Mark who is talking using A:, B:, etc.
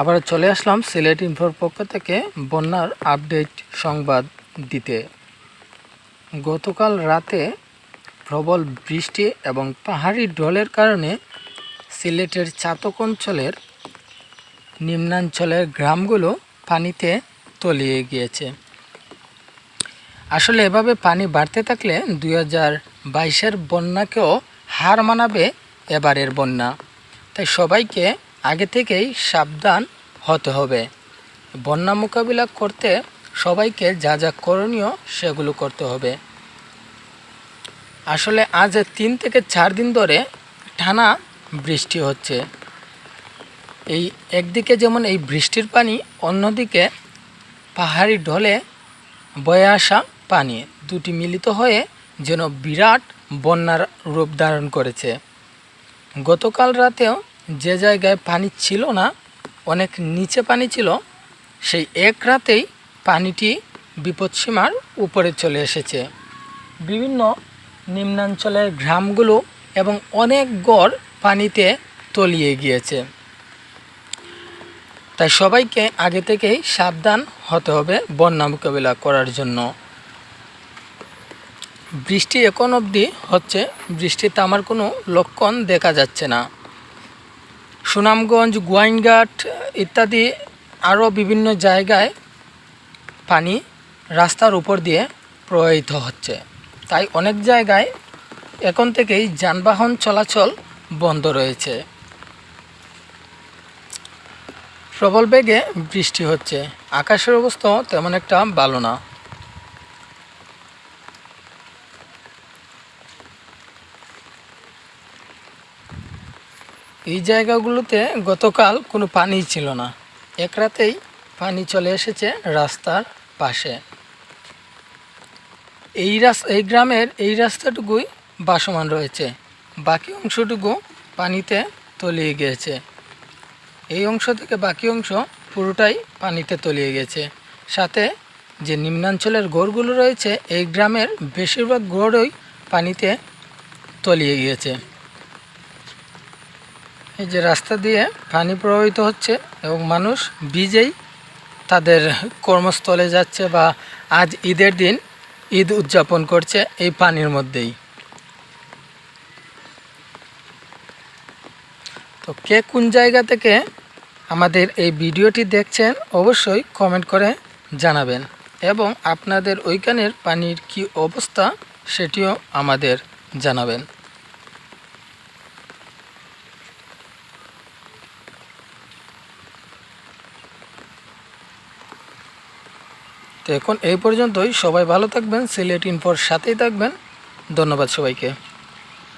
A: আবার চলে আসলাম সিলেট ইনফোর পক্ষ থেকে বন্যার আপডেট সংবাদ দিতে। গতকাল রাতে প্রবল বৃষ্টি এবং পাহাড়ি ঢলের কারণে সিলেটের চাতক অঞ্চলের নিম্নাঞ্চলের গ্রামগুলো পানিতে তলিয়ে গিয়েছে। আসলে এভাবে পানি বাড়তে থাকলে দুই হাজার বাইশের বন্যাকেও হার মানাবে এবারের বন্যা। তাই সবাইকে আগে থেকেই সাবধান হতে হবে। বন্যা মোকাবিলা করতে সবাইকে যা যা করণীয় সেগুলো করতে হবে। আসলে আজ তিন থেকে চার দিন ধরে টানা বৃষ্টি হচ্ছে। এই একদিকে যেমন এই বৃষ্টির পানি, অন্যদিকে পাহাড়ি ঢলে বয়ে আসা পানি দুটি মিলিত হয়ে যেন বিরাট বন্যার রূপ ধারণ করেছে। গতকাল রাতেও যে জায়গায় পানি ছিল না, অনেক নিচে পানি ছিল, সেই এক রাতেই পানিটি বিপদসীমার উপরে চলে এসেছে। বিভিন্ন নিম্নাঞ্চলের গ্রামগুলো এবং অনেক গড় পানিতে তলিয়ে গিয়েছে। তাই সবাইকে আগে থেকেই সাবধান হতে হবে বন্যা মোকাবিলা করার জন্য। বৃষ্টি এখন অবধি হচ্ছে বৃষ্টিতে আমার কোনো লক্ষণ দেখা যাচ্ছে না। সুনামগঞ্জ, গোয়াইনঘাট ইত্যাদি আরও বিভিন্ন জায়গায় পানি রাস্তার উপর দিয়ে প্রবাহিত হচ্ছে। তাই অনেক জায়গায় এখন থেকেই যানবাহন চলাচল বন্ধ রয়েছে। প্রবল বেগে বৃষ্টি হচ্ছে। আকাশের অবস্থাও তেমন একটা ভালো না। এই জায়গাগুলোতে গতকাল কোনো পানি ছিল না। এক রাতেই পানি চলে এসেছে রাস্তার পাশে। এই রাস, এই গ্রামের এই রাস্তাটুকুই বাসমান রয়েছে। বাকি অংশটুকু পানিতে তলিয়ে গিয়েছে। এই অংশ থেকে বাকি অংশ পুরোটাই পানিতে তলিয়ে গেছে। সাথে যে নিম্নাঞ্চলের গড়গুলো রয়েছে, এই গ্রামের বেশিরভাগ গড়ই পানিতে তলিয়ে গিয়েছে। এই যে রাস্তা দিয়ে পানি প্রবাহিত হচ্ছে এবং মানুষ ভিজেই তাদের কর্মস্থলে যাচ্ছে বা আজ ঈদের দিন ঈদ উদযাপন করছে এই পানির মধ্যেই। তো কে কোন জায়গা থেকে আমাদের এই ভিডিওটি দেখছেন অবশ্যই কমেন্ট করে জানাবেন এবং আপনাদের ওইখানের পানির কি অবস্থা সেটিও আমাদের জানাবেন। তো এখন এই পর্যন্তই। সবাই ভালো থাকবেন সিলেট ইনফোর সাথেই থাকবেন। ধন্যবাদ সবাইকে।